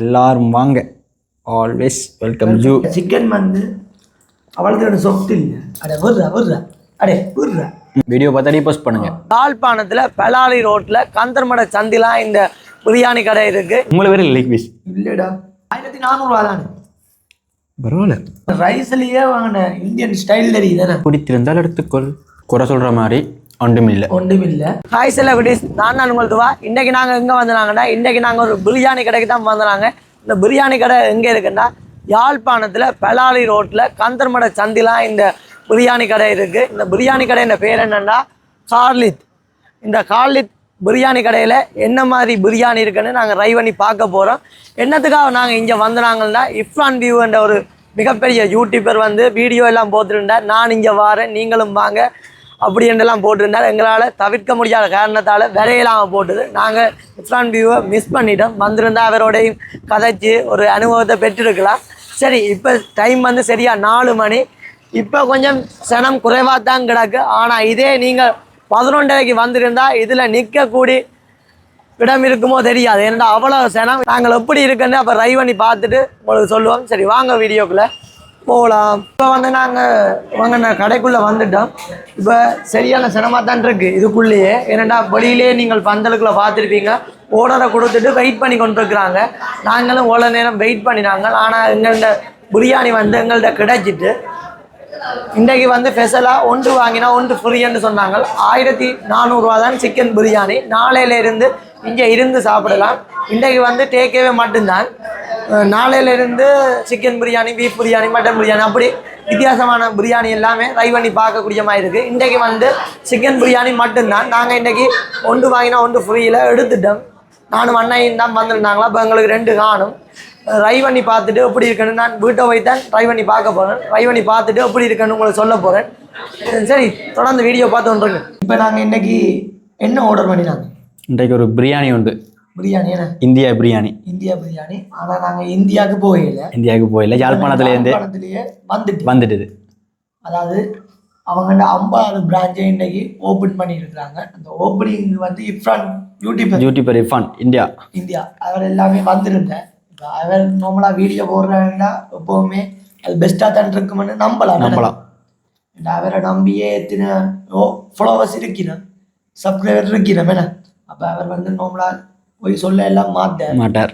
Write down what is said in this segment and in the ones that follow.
எல்லாரும் வாங்க. Always welcome you chicken வந்து அவ்வளோது சொத்து இல்லை அடே விடுறா விடுறா. அடே விடுறா. வீடியோ பார்த்தா ரீபோஸ்ட் பண்ணுங்க. யாழ்ப்பாணத்தில் பெலாலி ரோட்டில் கந்தர்மட சந்திலாம் இந்த பிரியாணி கடை இருக்கு. உங்களை வேற லைக் பீஸ் இல்லைடா. ஆயிரத்தி நானூறுவா தானே? பரவாயில்ல. ரைஸ்லயே வாங்கின இந்தியன் ஸ்டைல் தெரியுதானே பிடித்திருந்தால் எடுத்துக்கொள். குறை சொல்ற மாதிரி. ஒன்றுமில்லை. ஒன்றுமில்லை. ஹாய் இல்லை ஹாய் செலகுடிஸ் நான் தான் உங்களுக்கு வா இன்றைக்கி நாங்கள் எங்கே வந்தாங்கன்னா இன்றைக்கி நாங்கள் ஒரு பிரியாணி கடைக்கு தான் வந்தாங்க இந்த பிரியாணி கடை எங்கே இருக்குன்னா யாழ்ப்பாணத்தில் பெலாலி ரோட்டில் கந்தர்மட சந்திலாம் இந்த பிரியாணி கடை இருக்குது இந்த பிரியாணி கடையின் பேர் என்னென்னா கார்லித். இந்த கார்லித் பிரியாணி கடையில் என்ன மாதிரி பிரியாணி இருக்குன்னு நாங்கள் ட்ரை பண்ணி பார்க்க போகிறோம் என்னத்துக்காக நாங்கள் இங்கே வந்தாங்கன்னா இஃப்ரான் வியூ என்ற ஒரு மிகப்பெரிய யூடியூபர் வந்து வீடியோ எல்லாம் போட்டிருந்தார். நான் இங்கே வாரேன் நீங்களும் வாங்க. அப்படி என்றெல்லாம் போட்டிருந்தார் எங்களால் தவிர்க்க முடியாத காரணத்தால் விரையிலாமல் போட்டது. நாங்கள் இஸ்லான் வியூவை மிஸ் பண்ணிட்டோம். வந்திருந்தால் அவரோடையும் கதைச்சு ஒரு அனுபவத்தை பெற்றிருக்கலாம். சரி இப்போ டைம் வந்து சரியாக நாலு மணி. இப்போ கொஞ்சம் சனம் குறைவாக தான் கிடக்கு. ஆனால் இதே நீங்கள் பதினொன்றரைக்கு வந்திருந்தால் இதில் நிற்கக்கூடி இடம் இருக்குமோ தெரியாது. ஏன்னா அவ்வளோ சனம். நாங்கள் எப்படி இருக்குன்னு அப்போ ட்ரை பண்ணி பார்த்துட்டு உங்களுக்கு சொல்லுவோம். சரி வாங்க வீடியோக்குள்ளே. போகலாம் இப்போ வந்து நாங்கள் வாங்க கடைக்குள்ளே வந்துட்டோம். இப்போ சரியான சினமாக தான் இருக்குது இதுக்குள்ளேயே. ஏன்னா வெளியிலே நீங்கள் பந்தலுக்குள்ள பார்த்துருப்பீங்க. ஓடரை கொடுத்துட்டு வெயிட் பண்ணி கொண்டு இருக்கிறாங்க நாங்களும் ஓல நேரம் வெயிட் பண்ணினாங்க. ஆனால் எங்கள்கிட்ட பிரியாணி வந்து எங்கள்கிட்ட கிடைச்சிட்டு இன்றைக்கு வந்து ஸ்பெஷலாக ஒன்று வாங்கினா ஒன்று ஃப்ரீன்னு சொன்னாங்க. ஆயிரத்தி நானூறுரூவா தான் சிக்கன் பிரியாணி. நாளையிலேருந்து இங்கே இருந்து சாப்பிடலாம். இன்றைக்கு வந்து டேக்கேவே மட்டும்தான். நாளையிலேருந்து chicken biryani beef biryani mutton biryani அப்படி வித்தியாசமான பிரியாணி எல்லாமே ட்ரை பண்ணி பார்க்கக்கூடிய மாதிரி இருக்குது இன்றைக்கு வந்து சிக்கன் பிரியாணி மட்டும்தான். நாங்கள் இன்றைக்கி ஒன்று வாங்கினா ஒன்று ஃப்ரீயில் எடுத்துட்டோம். நானும் அண்ணையும் தான் வந்திருந்தாங்களா? இப்போ எங்களுக்கு ரெண்டு காணும். ட்ரை பண்ணி பார்த்துட்டு எப்படி இருக்கணும் நான் வீட்டை போய் தான் ட்ரை பண்ணி பார்க்க போகிறேன் ட்ரை பண்ணி பார்த்துட்டு எப்படி இருக்கணும் உங்களுக்கு சொல்ல போகிறேன் சரி தொடர்ந்து வீடியோ பார்த்து வந்துருங்க. இப்போ நாங்கள் இன்றைக்கி என்ன ஆர்டர் பண்ணினாங்க? இன்றைக்கு ஒரு பிரியாணி உண்டு. பிரியாணி என்ன? இந்தியா பிரியாணி. இந்தியா பிரியாணி. ஆனால் நாங்கள் இந்தியாவுக்கு போகல. இந்தியாவுக்கு போயில யாழ்ப்பாணத்துலேருந்து யாழ்ப்பாணத்திலேயே வந்துட்டு. வந்துட்டுது. அதாவது அவங்க ஐம்பதாவது பிரான்ச்சை இன்னைக்கு ஓப்பன் பண்ணியிருக்கிறாங்க. அந்த ஓப்பனிங் வந்து இஃப்ரான் YouTube YouTuber Irfan India. India. அவர் எல்லாமே வந்திருந்தேன் அவர் நார்மலாக வீடியோ போடுறாங்கன்னா எப்போவுமே அது பெஸ்ட்டாக தான் இருக்குமென்னு நம்பலாம். நம்பலாம். அவரை நம்பியே எத்தனை ஓ ஃபாலோவர்ஸ் இருக்கிறேன் சப்ஸ்கிரைபர் இருக்கிறேன் என்ன? அப்போ அவர் வந்து நார்மலாக போய் சொல்ல எல்லாம் மாட்டார் மாட்டார்.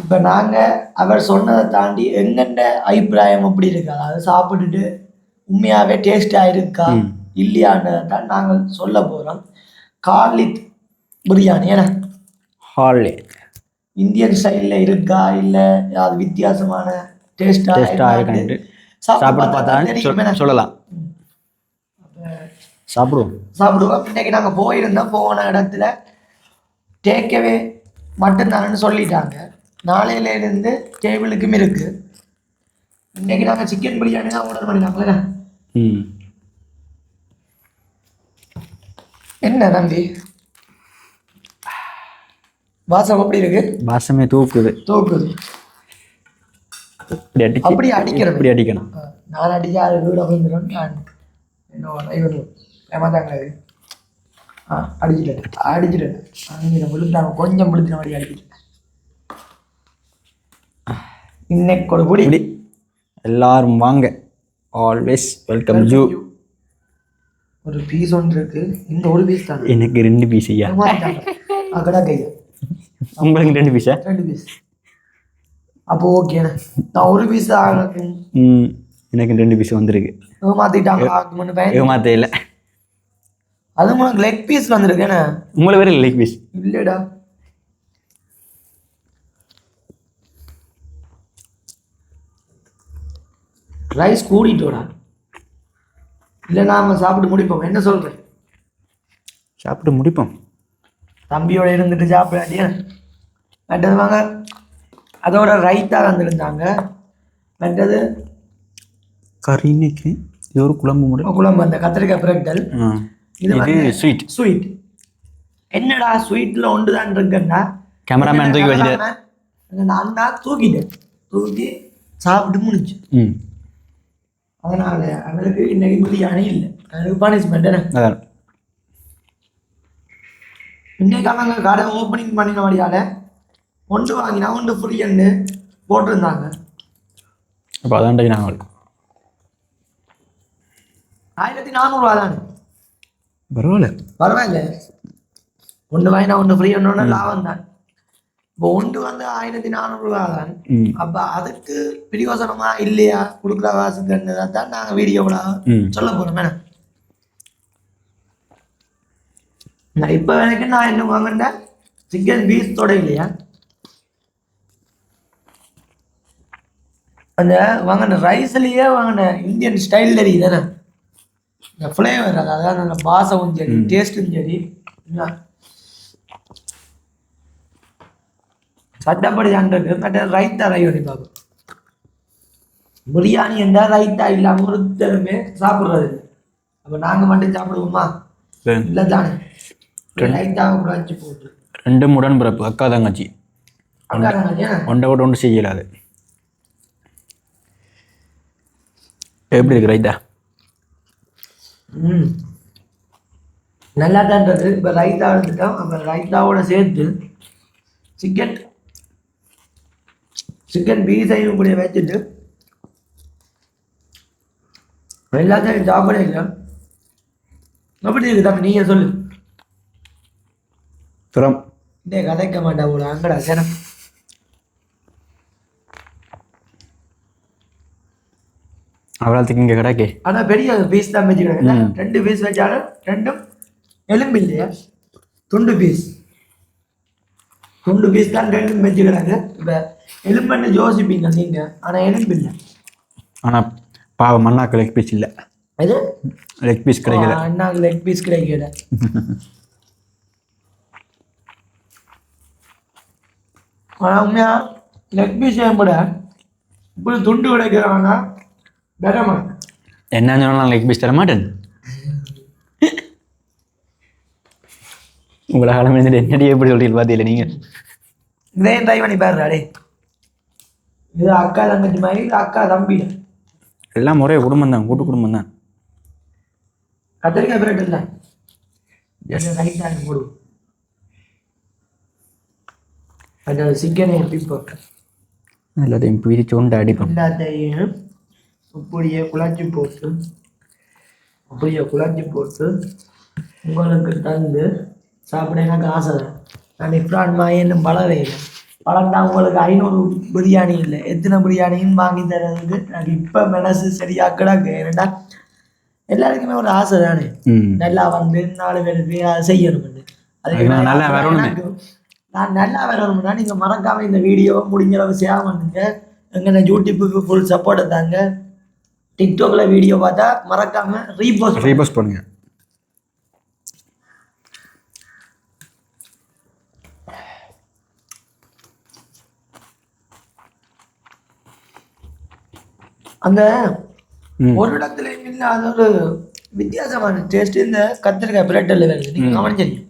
இப்போ நாங்கள் அவர் சொன்னதை தாண்டி எங்கெண்ட அபிப்பிராயம் எப்படி இருக்கு? அதாவது சாப்பிட்டுட்டு உண்மையாகவே டேஸ்டாக இருக்கா. இல்லையான்றதை தான் நாங்கள் சொல்ல போகிறோம் கார்லித் பிரியாணி ஏன்னா ஹாலே இந்தியன் ஸ்டைலில் இருக்கா? இல்லை அது வித்தியாசமான டேஸ்டாக இருக்கான்ட்டு. சாப்பிட்டு பார்த்தா சொல் சொல்லலாம். சாப்பிடுவோம். சாப்பிடுவோம். இன்னைக்கு நாங்கள் போயிருந்தோம். போன இடத்துல டேக்கவே மட்டும்தானு சொல்லிட்டாங்க. நாளையில இருந்து டேபிளுக்கும் இருக்கு. இன்னைக்கு நாங்கள் சிக்கன் பிரியாணி தான் ஆர்டர் பண்ணிட்டாங்களே ம். என்ன தம்பி? வாசம் எப்படி இருக்கு? வாசமே தூக்குது. தூக்குது. அப்படி அடிக்கிறது இப்படி அடிக்கணும். நான் அடிச்சா அது வீட வந்துடும் நான் என்ன இவரு ஏமாத்தாங்க. அது ஆ அடிச்சிட்டேன் அடிச்சிட்டேன் அடிச்சிட்டேன் விழுந்தாங்க கொஞ்சம் விழுத்தின மாதிரி அடிச்சிட்டேன் இன்னைக்கு ஒரு பிடி எல்லாரும் வாங்க. ஆல்வேஸ் வெல்கம் யூ ஒரு பீஸ் ஒன்று இருக்கு. இந்த ஒரு பீஸ் தான். எனக்கு ரெண்டு பீஸ் ஐயா. அக்கடா கையா. உங்களுக்கு ரெண்டு பீஸா ரெண்டு பீஸ் அப்போ ஓகேண்ணே நான் ஒரு பீஸ் ம் எனக்கு ரெண்டு பீஸ் வந்திருக்கு. மாத்திட்டாங்க ஆகும்னு பயன் ஏமாத்த இல்லை. அது உனக்கு லெக் பீஸ் வந்திருக்கேண்ணே உங்களை வேற லைக் பீஸ் இல்லைடா. ரைஸ் கூடிட்டோடா இல்லை நாம சாப்பிட்டு முடிப்போம். என்ன சொல்கிறேன் சாப்பிட்டு முடிப்போம். தம்பியோட இருந்துட்டு சாப்பிடாட்டியா மற்றது வாங்க. அதோட ரைத்தா வந்திருந்தாங்க மற்றது கறி இன்னைக்கு இது ஒரு குழம்பு முறை குழம்பு அந்த கத்திரிக்காய் பிரட்டல். இது ஸ்வீட் ஸ்வீட் என்னடா ஸ்வீட்டில் ஒன்று தான் இருக்குன்னா கேமராமேன் தூக்கி வச்சுட்டு அந்த அண்ணா தூக்கிட்டேன். தூக்கி சாப்பிட்டு முடிச்சு ம். அதனால அவருக்கு இன்னைக்கு பிரியாணி இல்லை. அவருக்கு பனிஷ்மெண்ட் அதான். அவங்க கடை ஓப்பனிங் பண்ணினபடியால ஒன்று வாங்கினா ஒன்று ஃப்ரீன்னு போட்டிருந்தாங்க. அப்போ அதான் நாங்கள். ஆயிரத்தி நானூறுரூவா தானே. பரவாயில்ல. பரவாயில்ல. ஒன்று வாங்கினா ஒன்று ஃப்ரீ ஒன்று லாபம் தான் இப்போ ஒன்று வந்து ஆயிரத்தி நானூறுரூவா தான். அப்போ அதுக்கு பிரியோசனமா இல்லையா? கொடுக்குற காசுக்கு தான் நாங்கள் வீடியோவில் சொல்ல போகிறோம் மேடம் நான் இப்போ வரைக்கும் நான் என்ன வாங்கினேன் சிக்கன் பீஸ் தொட இல்லையா? அந்த வாங்கின ரைஸ்லேயே வாங்கின இந்தியன் ஸ்டைல் தெரியுது தானே இந்த ஃப்ளேவர் அதாவது அந்த பாசமும் சரி டேஸ்ட்டும் சரி? சட்டப்படி அன்றைக்கு மற்ற ரைத்தா ரை பண்ணி பார்க்கும். பிரியாணி என்றால் ரைத்தா இல்லாமல் ஒருத்தருமே சாப்பிட்றது அப்போ நாங்கள் மட்டும் சாப்பிடுவோமா. இல்லை தானே ரைத்தாவை கூட வச்சு போட்டு. ரெண்டும் உடன்பிறப்பு அக்கா தங்கச்சி? ஒன்றை விட்டு ஒன்று செய்யலாது. எப்படி இருக்கு ரைத்தா ம். நல்லா தான்றது இப்போ ரைத்தா எடுத்துட்டோம். அப்போ ரைத்தாவோட சேர்த்து சிக்கன் சிக்கன் பீஸையும் கூட வச்சுட்டு எல்லாத்தையும் சாப்பிட இல்லை எப்படி இருக்கு தம்பி? நீங்க சொல்லு. கதைக்க மாட்டா ஒரு அங்கடா சேனா அவ்வளோத்துக்கு இங்கே கிடக்கே. ஆனா பெரிய பீஸ் தான் வச்சுக்கிறாங்க ரெண்டு பீஸ் வச்சாலும் ரெண்டும் எலும்பு இல்லையா? துண்டு பீஸ் துண்டு பீஸ் தான் ரெண்டும் வச்சுக்கிறாங்க இப்போ எலும்புன்னு யோசிப்பீங்க நீங்க. ஆனா எலும்பு இல்லை. ஆனால் பாவம் மண்ணாக்கு லெக் பீஸ் இல்லை. இது லெக் பீஸ் கிடைக்கல. அண்ணாக்கு லெக் பீஸ் கிடைக்கல. ஆனா உண்மையா? லெக் பீஸ் கூட இப்படி துண்டு கிடைக்கிறாங்கன்னா என்ன சொன்னாலும் லெக் பீஸ் தர மாட்டேன் உங்களை காலம் இருந்துட்டு என்னடி எப்படி சொல்றீங்க பார்த்தீங்களா நீங்கள் இதையும் ட்ரை பண்ணி பாருடா டே இது அக்கா தங்கச்சி மாதிரி இது அக்கா தம்பி எல்லாம் ஒரே குடும்பம் தான் கூட்டு குடும்பம் தான் கத்திரிக்காய் பிரெட் இல்லை ரைட் ஹேண்ட் போடு அந்த சிக்கனை எப்படி போட்டு எல்லாத்தையும் உண்டு அடிப்போம் எல்லாத்தையும் அப்படியே குழச்சி போட்டு அப்படியே குழச்சி போட்டு உங்களுக்கு தந்து சாப்பிட எனக்கு ஆசை. தான் நான் இஃப்ரான் மாயன்னு பழகவே இல்லை. பழந்தா உங்களுக்கு ஐநூறு பிரியாணி இல்லை. எத்தனை பிரியாணின்னு வாங்கி தரதுக்கு எனக்கு இப்போ மனசு சரியா கிடக்கு. ஏன்னா எல்லாருக்குமே ஒரு ஆசை தானே. நல்லா வந்து நாலு பேருக்கு அதை செய்யணும் அதுக்கு நான் நல்லா வரணுமே. நான் நல்லா வரணும்னா நீங்க மறக்காம இந்த வீடியோ முடிஞ்ச அளவு ஷேர் பண்ணுங்க. எங்க யூடியூப்புக்கு ஃபுல் சப்போர்ட்டை தாங்க. டிக்டாக்ல வீடியோ பார்த்தா மறக்காம ரீபோஸ்ட் ரீபோஸ்ட் பண்ணுங்க. அந்த ஒரு இடத்துல இல்லாத ஒரு வித்தியாசமான டேஸ்ட் இந்த கத்திரிக்காய் பிரெட்டில் வருது நீங்க கவனிச்சிருக்கீங்க.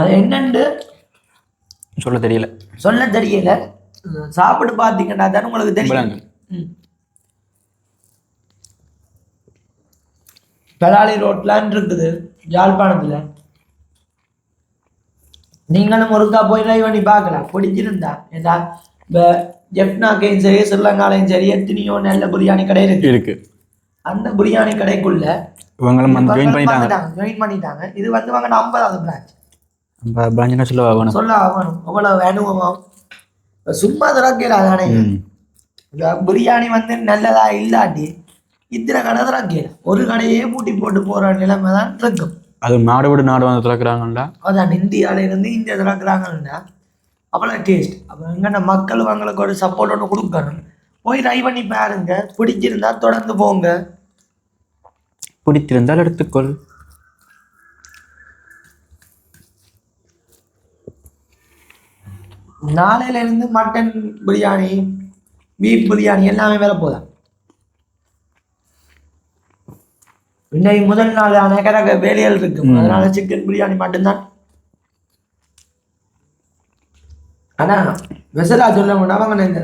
அது என்னன்னு சொல்ல தெரியல. சொல்ல தெரியல. சாப்பிட்டு பார்த்தீங்கன்னா தானே உங்களுக்கு தெரியும். பெலாலி ரோட்லான் இருக்குது யாழ்ப்பாணத்துல. நீங்களும் ஒருக்கா போய் ட்ரை பண்ணி பார்க்கலாம். பிடிச்சிருந்தா. ஏதா இப்போ ஜெப்னாக்கையும் சரி ஸ்ரீலங்காலையும் சரி எத்தனையோ நல்ல பிரியாணி கடை இருக்கு. இருக்கு. அந்த பிரியாணி கடைக்குள்ள இவங்களும் ஜாயின் பண்ணிட்டாங்க. ஜாயின் பண்ணிட்டாங்க. இது வந்து வாங்கின ஐம்பதாவது பிரான்ச் நம்ம பிராஞ்சுனா சொல்ல வேணும் சொல்ல ஆகணும். அவ்வளவு அனுபவம் சும்மா திறக்கல தானே ம். இந்த பிரியாணி வந்து நல்லதா இல்லாட்டி இத்தனை கடை திறக்கல ஒரு கடையே பூட்டி போட்டு போற நிலைமை தான் இருக்கும். அது நாடு விடு நாடு வந்து திறக்கிறாங்கல்ல? அதான் இந்தியாவில இருந்து இந்தியா திறக்கிறாங்கன்னா அவ்வளோ டேஸ்ட் அப்போ எங்கன்னா மக்கள் அவங்களுக்கு ஒரு சப்போர்ட் ஒன்று கொடுக்கணும். போய் ட்ரை பண்ணி பாருங்க. பிடிச்சிருந்தா தொடர்ந்து போங்க. பிடித்திருந்தால் எடுத்துக்கொள். நாளையில இருந்து மட்டன் பிரியாணி பீஃப் பிரியாணி எல்லாமே வேற போதா இன்னைக்கு முதல் நாள் அநேக வேலைகள் இருக்கு. அதனால சிக்கன் பிரியாணி மட்டும்தான். ஆனா வெசலா சொல்ல இந்த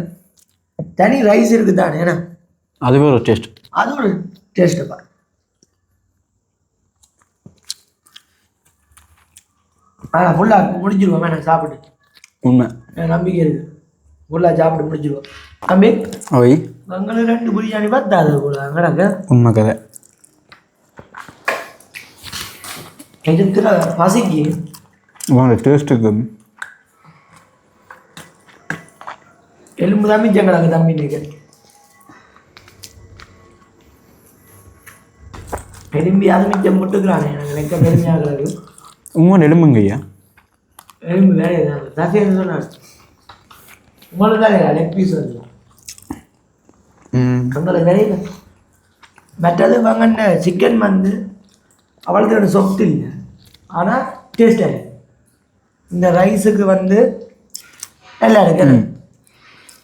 தனி ரைஸ் இருக்கு தானே ஏன்னா அதுவே ஒரு டேஸ்ட் அது ஒரு டேஸ்ட்டுப்பா ஆனால் ஃபுல்லாக முடிஞ்சிருவோம் வேணாம் சாப்பிட்டு? உண்மை. நம்பிக்கை இருக்கு. ஃபுல்லாக சாப்பிட்டு முடிஞ்சிருவோம் தம்பி? ஓய். எங்களுக்கு ரெண்டு பிரியாணி பத்தாது போல அங்கடாக்க உண்மை கதை. இருக்கிற பசிக்கு? உங்களோட டேஸ்ட்டுக்கு எலும்பு தான் மிச்சம் கிடக்கு தம்பி இன்னைக்கு. எலும்பியாவது மிச்சம் முட்டுக்கிறானே எனக்கு பெருமையாக கிடக்கு. உங்களோட எலும்புங்க ஐயா எலும்பு வேற எதாவது ரசிகன் சொன்னார் உங்களுக்கு தான் லெக் பீஸ் வந்து ம். உங்களுக்கு தெரியல மற்றது வாங்கின சிக்கன் வந்து அவ்வளோது சொஃப்ட் இல்லை. ஆனால் டேஸ்டாக இந்த ரைஸுக்கு வந்து நல்லா இருக்கு.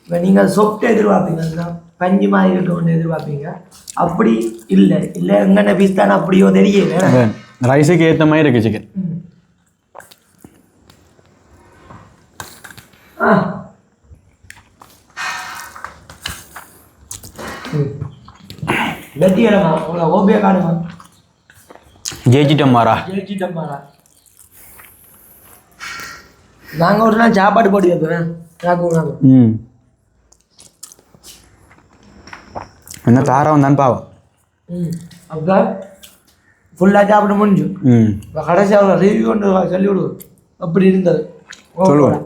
இப்போ நீங்கள் சொஃப்ட் எதிர்பார்ப்பீங்க. பஞ்சு மாதிரி இருக்க ஒன்று எதிர்பார்ப்பீங்க? அப்படி இல்லை. இல்லை எங்கன பீஸ் தானே அப்படியோ தெரியல. ரைஸுக்கு ஏற்ற மாதிரி இருக்கு சிக்கன் வெட்டி இடமா உங்களை ஓபியா காணுமா ஜெயிச்சிட்டோம் மாறா. ஜெயிச்சிட்டோம் மாறா. நாங்கள் ஒரு நாள் சாப்பாடு போட்டு வைப்பேன் ம். என்ன தாரம் தான் பாவம். ம். அப்போ ஃபுல்லாக சாப்பிட முடிஞ்சு. ம். கடைசி அவ்வளோ ரிவ்யூ கொண்டு சொல்லி விடுவோம் அப்படி இருந்தது? சொல்லுவேன்.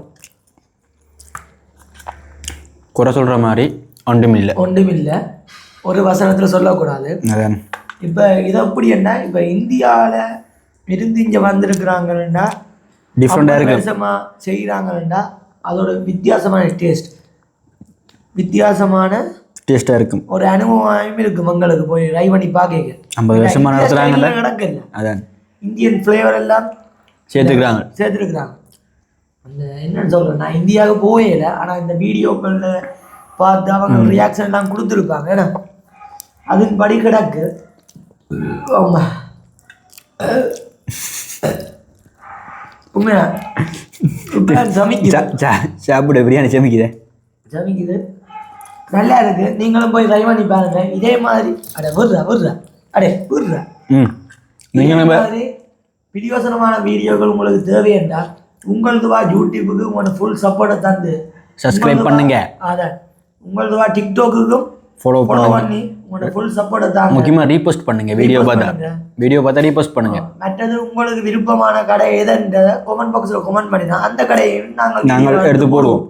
குறை சொல்கிற மாதிரி ஒன்றும் இல்லை. ஒன்றும் இல்லை. ஒரு வசனத்தில் சொல்லக்கூடாது. அதான். இப்போ இது எப்படி என்ன? இப்போ இந்தியாவில் இருந்து இங்கே வந்திருக்கிறாங்கன்னா டிஃப்ரெண்ட்டாக இருக்கு. வருஷமாக செய்கிறாங்கன்னா அதோட வித்தியாசமான டேஸ்ட். வித்தியாசமான டேஸ்ட்டாக இருக்கும். ஒரு அனுபவம் இருக்கு மங்களுக்கு. போய் ட்ரை பண்ணி பார்க்க ஐம்பது வருஷமா நடத்துகிறாங்கல்ல அதான். இந்தியன் ஃப்ளேவர் எல்லாம் சேர்த்துக்கிறாங்க. சேர்த்துருக்குறாங்க அந்த என்னன்னு சொல்கிறேன் நான் இந்தியாவுக்கு போகல ஆனால் இந்த வீடியோக்களில் பார்த்து அவங்க ரியாக்ஷன் எல்லாம் கொடுத்துருப்பாங்க. ஏன்னா அதன்படி கிடக்கு. ஆமா. உண்மையா? சமைக்குது. சாப்பிட பிரியாணி சமைக்குதே? சமைக்குது. நல்லா இருக்கு. நீங்களும் போய் ட்ரை பண்ணி பாருங்க. இதே மாதிரி. அட விட்றா விட்றா. அடே விட்றா. ம். நீங்கள் நம்ம மாதிரி பிரியோசனமான வீடியோக்கள் உங்களுக்கு தேவை என்றால் உங்களதுவா யூடியூபுக்கு உங்களோட ஃபுல் சப்போர்ட்டை தந்து சப்ஸ்கிரைப் பண்ணுங்க. அதான் உங்களதுவா டிக்டாக்குக்கும் ஃபாலோ பண்ணி உங்களோட ஃபுல் சப்போர்ட்டை தாங்க. முக்கியமாக ரீபோஸ்ட் பண்ணுங்க வீடியோ பார்த்தா. வீடியோ பார்த்தா ரீபோஸ்ட் பண்ணுங்க. மற்றது உங்களுக்கு விருப்பமான கடை எதுன்றத கமெண்ட் பாக்ஸில் கமெண்ட் பண்ணினா அந்த கடையையும் நாங்கள் நாங்கள் எடுத்து போடுவோம்.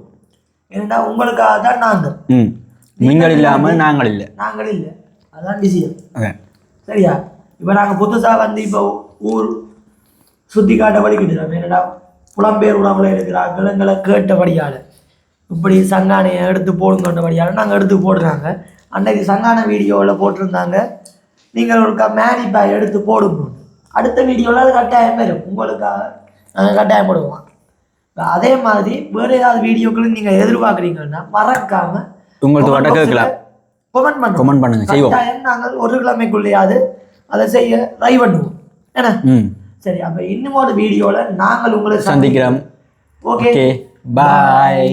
ஏன்னா உங்களுக்காக தான் நாங்கள். ம். நீங்கள் இல்லாமல் நாங்கள் இல்லை. நாங்கள் இல்லை. அதான் விஷயம். சரியா? இப்போ நாங்கள் புதுசாக வந்து இப்போ ஊர் சுற்றி காட்ட வலிக்கிட்டு என்னடா புலம்பெயர் உணவுல இருக்கிறார்கள் எங்களை கேட்டபடியால். இப்படி சங்கானையை எடுத்து போடுங்கன்றபடியால் நாங்கள் எடுத்து போடுறாங்க. அன்னைக்கு சங்கான வீடியோவில் போட்டிருந்தாங்க. நீங்கள் ஒரு மேரி பேக் எடுத்து போடுங்க. அடுத்த வீடியோவில் அது கட்டாயம் வரும். உங்களுக்காக நாங்கள் கட்டாயம் போடுவோம். அதே மாதிரி வேறு ஏதாவது வீடியோக்களும் நீங்கள் எதிர்பார்க்குறீங்கன்னா மறக்காமல் உங்களுக்கு வட்ட கேட்கலாம். கமெண்ட் பண்ணுங்க. கமெண்ட் பண்ணுங்க. செய்வோம். நாங்கள் ஒரு கிழமைக்குள்ளேயாவது அதை செய்ய ட்ரை பண்ணுவோம். என்ன? ம். சரி அப்போ இன்னும் ஒரு வீடியோவில் நாங்கள் உங்களை சந்திக்கிறோம். Okay okay bye